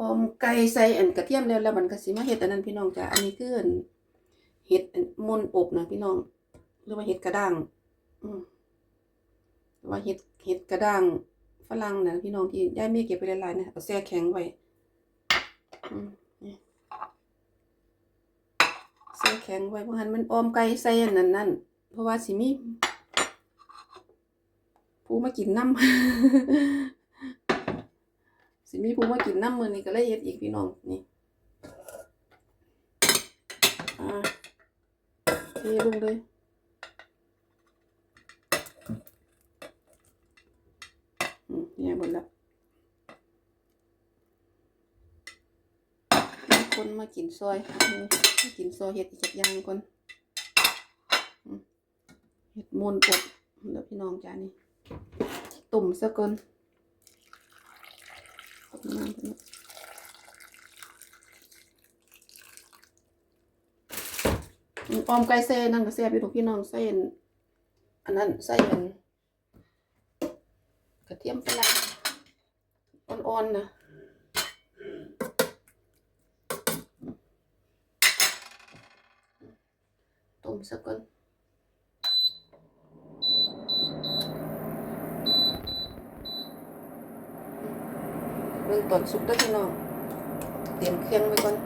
อมไก่ใส่อันกระเทียมแล้วแล้วมันก็สิมาเฮ็ดอันนั้นพี่น้องจ้ะอันนี้คืออันเห็ดอันมนอบนะพี่น้องหรือว่าเห็ดกระด้างอืมหรือว่าเห็ดเห็ดกระด้างฝรั่งนะพี่น้องที่ย่ายมีเก็บไปหลายๆนะเอาแช่แข็งไว้แช่แข็งไว้เพราะหันมันอมไก่ใส่อันนั้นนั่นเพราะว่าสิมีผู้มากินน้ำ มีผู้มากินน้ำมือนี่ก็เลยเฮ็ดอีกพี่น้องนี่อ่าเทลงเลยอืมเนี่ยหมดละคนมากินซอยมากินซอยเห็ดอีกอย่างก่อนเห็ดมนต์อบแล้วพี่น้องจ้านี่ตุ่มซะก่อน ขอบคุณมากพี่น้องอืมออมไก่เส้นนั่นก็แซ่บอยู่ทุกพี่น้องเส้นอันนั้นใส่อันกระเทียมปลาอ่อนๆนะต้มสักก่อน เรื่องตอนสุกได้อพี่น้องเตรียมเครื่องไว้ก่อน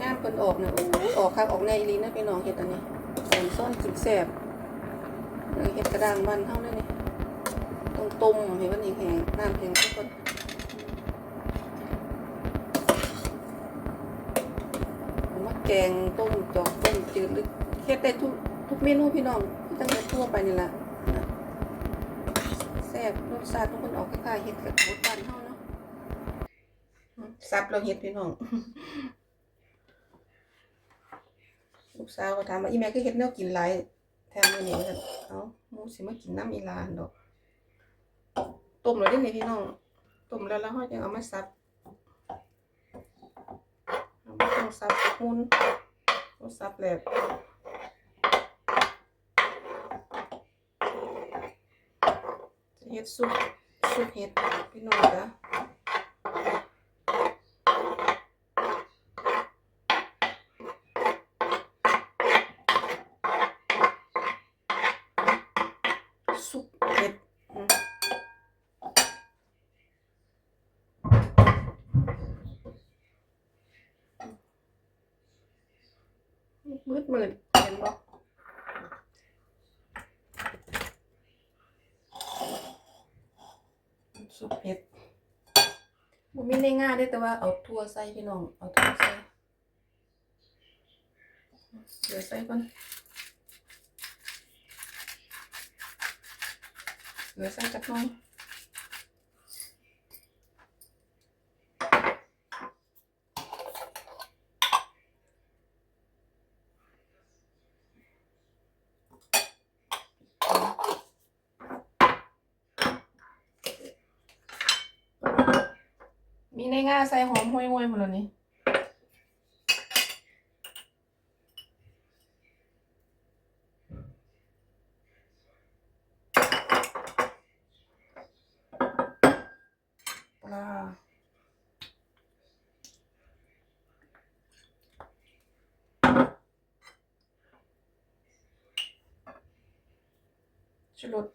ย่ามเพิ่นออกนะโอ้ยออกคักออกในอีหลีนะพี่น้องเฮ็ดอันนี้ใส่ซ่อนสุดแซ่บเออเฮ็ดกระด้างบ้านเฮาเลยนี่ต้องต้มให้มันแห้งน้ำแห้งทุกคนผมว่าแกงต้มจอกต้มจืดหรือเฮ็ดได้ทุกทุกเมนูพี่น้อง ทั่วไปนี่ล่ะนะแซ่บรสชาติทุกคนออกคล้ายๆเฮ็ดกับหมูบ้านเฮาเนาะอืมสับเราเฮ็ดพี่น้องลูกสาวก็ถามว่าอีแม่คือเฮ็ดแนวกินหลายแทนมือนี่เอ้าหมูสิมากินน้ำอีหลานดอกต้มแล้วเด้นี่พี่น้องต้มแล้วแล้วเฮาจังเอามาสับเอาบ่ต้องสับมุนบ่สับแหลกจะ เฮ็ดซุปซุปเห็ดพี่น้องจ้ะซุปเห็ดอืมมืดมืดเห็นบ่ ซุปเผ็ดบ่มีในง่ายได้แต่ว่าเอาทั่วใส่พี่น้อง เอาทั่วใส่เดี๋ยวใส่ก่อนเดี๋ยวใส่จักหน่อย ในง่าใส่หอมห้วยๆหมดแล้วนี่ปลาชุรส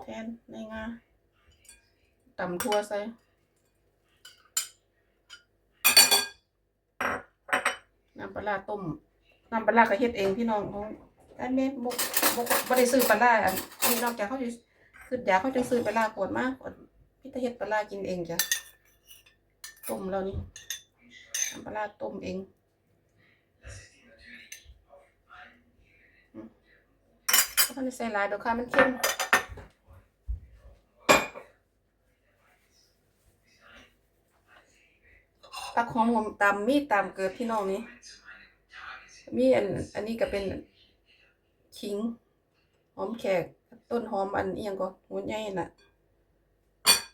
แท นในงาตำทั่วใส่น้ำปลาต้มน้ำปลากร้าก็เฮ็ดเองพี่น้องของอันนี้บกบกบ่ได้ซื้อปลาอันนี้นอกจากเขาจะคืออยากเขาจะซื้อปลาขวดมากขวดพี่ตาเฮ็ดปลากินเองจ้ะต้มแล้วนี่น้ำปลาต้มเองเขาไม่ได้ใส่ลายดอกค่ะมันเค็ม ผักหอมหอมตำมีดตำเกิดพี่น้องนี่มีอันอันนี้ก็เป็นขิงหอมแขกต้นหอมอันเอียงก็หัวใหญ่น่ะ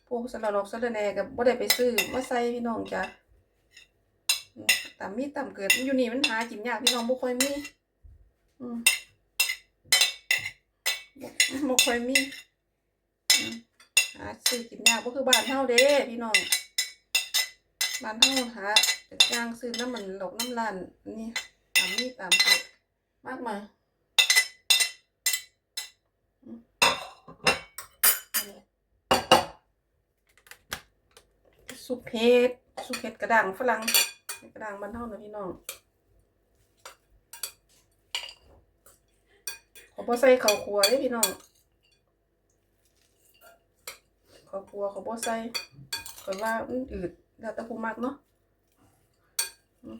พวกสะระนกสะระแหน่ก็บ่ได้ไปซื้อมาใส่พี่น้องจ้ะตามมีตามเกิดมันอยู่นี่มันหากินยากพี่น้องบ่ค่อยมีอืมบ่ค่อยมีหาซื้อกินยากบ่คือบ้านเฮาเด้พี่น้อง บ้านเฮาหาแต่ย่างซื้อน้ำมันหลกน้ำรานนี่ตามมีตามเกดมากมายซุปเห็ดซุปเห็ดกระด้างฝรั่งกระด้างบ้านเฮานะพี่น้องขอบ่ใส่ข้าวคั่วเด้พี่น้องข้าวคั่วขอบ่ใส่ข้อยว่ามันอืด แล้วแต่ผู้มักเนาะอืม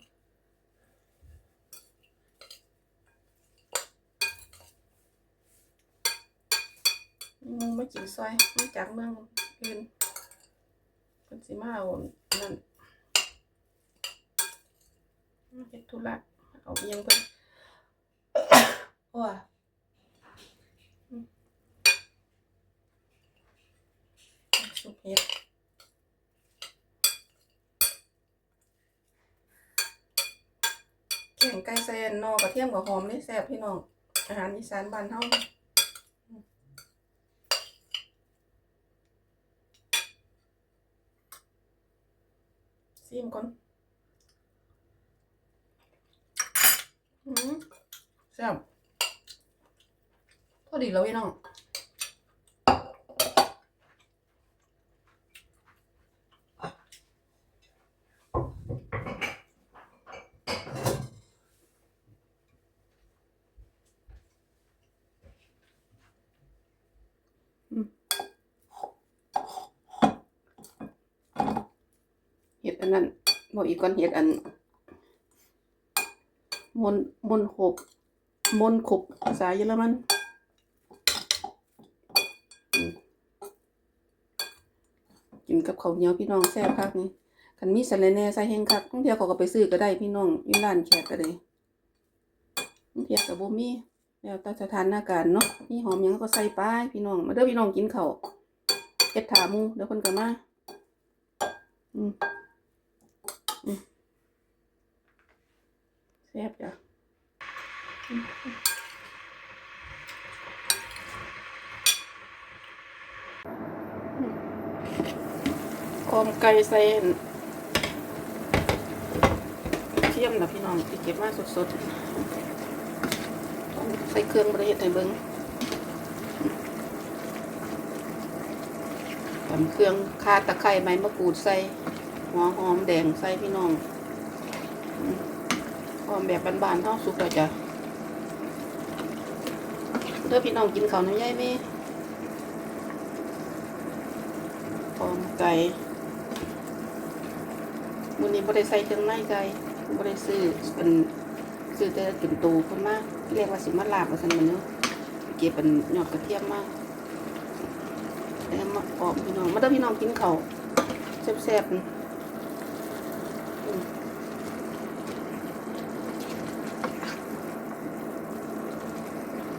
มีหมูมากินซอยมาจากเมืองอื่นเพิ่นสิมาเอานั่นมาเฮ็ดธุระเอาเอียงเพิ่น โอ้ย ซุปเห็ดแก งไก่ใส่นอกระเทียมกับหอมนี่แซ่บพี่น้อง อาหารอีสานบ้านเฮาซิมก่อนแซ่บพอดีแล้วพี่น้อง นนั้นบอกอีกก่อนเห็ดอันมนมนขบมนขบภาษาเยอรมันกินกับข้าวเหนียวพี่น้องแซ่บคักนี่คันมีสะระแน่ใส่แห้งคักบางเที่ยเขาก็ไปซื้อก็ได้พี่น้องอยู่ร้านแขกก็ได้บางเที่ยก็บ่มีแล้วต่สถานหน้ารเนาะมีหอมยังก็ใส่ไปพี่น้อง มาเด้อพี่น้องกินข้าวเฮ็ดถาหมูเดี๋ยวเพิ่นก็มาอืม แซ่บจ้ะออมไก่ใส่เทียมนะพี่น้องที่เก็บมาสดๆ ใส่เครื่องประเฮ็ดให้เบิ้งตำเครื่องคาตะไคร้ใบมะกรูดใส่ หัวหอมแดงใส่พี่น้องหอมแบบบานๆเท่าสุกแล้วจ้ะเด้อพี่น้องกินข้าวน้ำย่ายแม่หอมไก่มื้อนี้บ่ได้ใส่เครื่องในไก่บ่ได้ซื้อเป็นซื้อแต่กินตูเพิ่นมากเรียกว่าสิมาลาบว่าซั่นมันเนาะเก็บเป็นยอดกระเทียมมาแล้วมาออมพี่น้องมาเด้อพี่น้องกินข้าวแซ่บๆ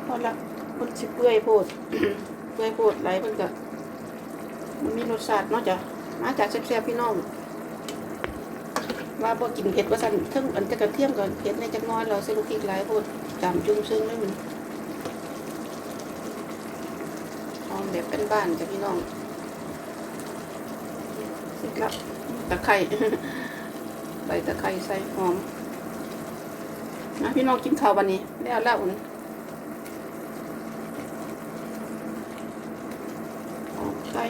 พอละมันสิเปื่อยโพดเปื่อยโพดไหลมันก็มันมีรสชาติเนาะจ้ะมาจากแซ่บๆพี่น้อง ว่าบ่กินเผ็ดว่าสั่นเทั้งอันจะกระเทียมกับเผ็ดในจักน้อยเราใส่ลูกพริกหลายโพดจามจุ่มซึ่งเลยมันหอมแบบเป็นบ้านจ้ะพี่น้องเสร็จแล้วตะไคร้ ใบตะไคร้ใส่หอมนะพี่น้องกินข้าววันนี้แล้วแล้วอุ่นใส่